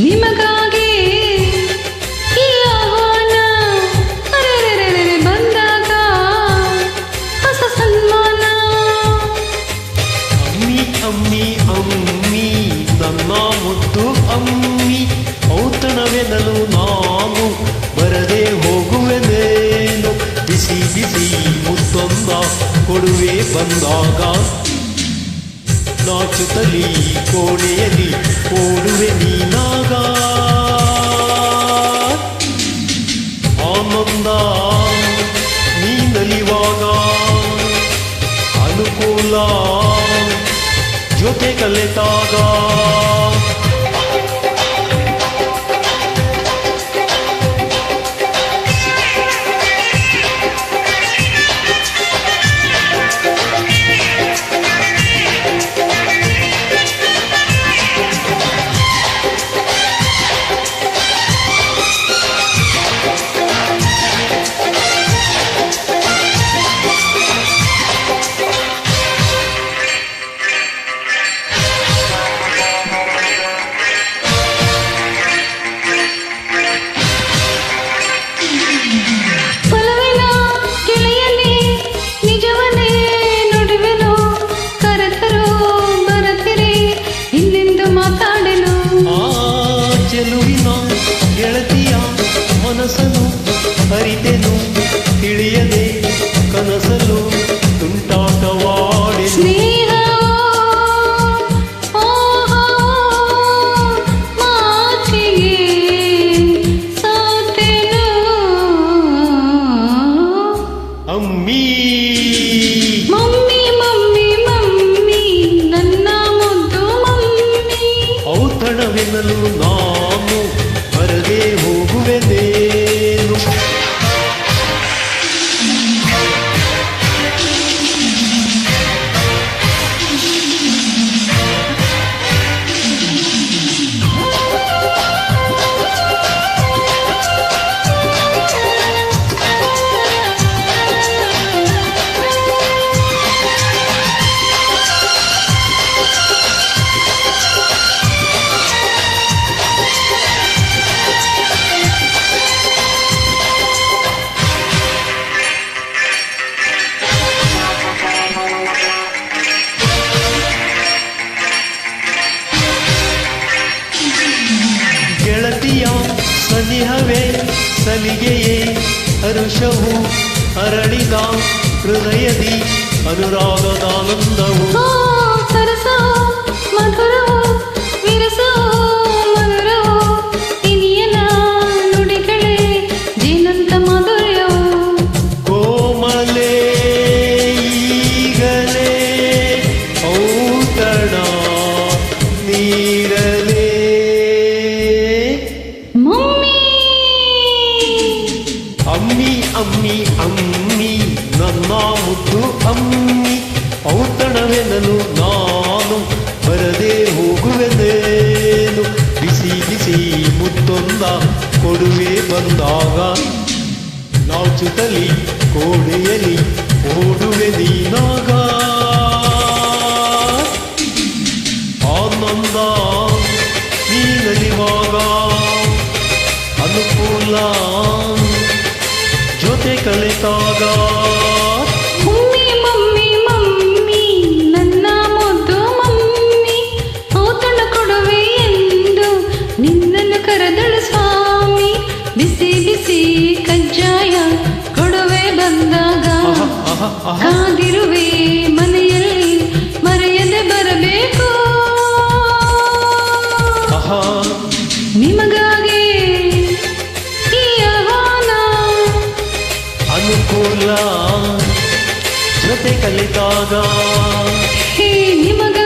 ನಿಮಗಾಗಿ ಅಮ್ಮಿ ಅಮ್ಮಿ ಅಮ್ಮಿ ನನ್ನ ಮುದ್ದು ಅಮ್ಮಿ ಔತಣವೆನಲು ನಾಮು ಬರದೆ ಹೋಗುವೆನೇನು? ಬಿಸಿ ಬಿಸಿ ಕೊಡುವೆ ಬಂದಾಗ ನಾಚುತ್ತಲಿ ಕೋಣೆಯಲ್ಲಿ ಓಡುವೆ ನೀನಾಗ ಆನಂದ ನೀನಲಿವಾಗ ಅನುಕೂಲ ಜೊತೆ ಕಲೆತಾಗ ಹರ್ಷವು ಅರಳಿದ ಹೃದಯದಿ ಅನುರಾಗದಾನಂದವು ಸರಸವು ಮಧುರವು ವಿರಸವು ಬರದೆ ಹೋಗುವೆನೇನು ಬಿಸಿ ಬಿಸಿ ಮುತ್ತೊಂದ ಕೊಡುವೆ ಬಂದಾಗ ನಾಚುತಲಿ ಕೋಣೆಯಲ್ಲಿ ಓಡುವೆ ನೀನಾಗ. ಕಾದಿರುವೆ ಮನೆಯಲ್ಲಿ ಮರೆಯದೆ ಬರಬೇಕು. ನಿಮಗಾಗಿ ಈ ಆಹ್ವಾನ. ಅನುಕೂಲ ಜೊತೆ ಕಲಿತಾಗ. ಹೇ ನಿಮಗ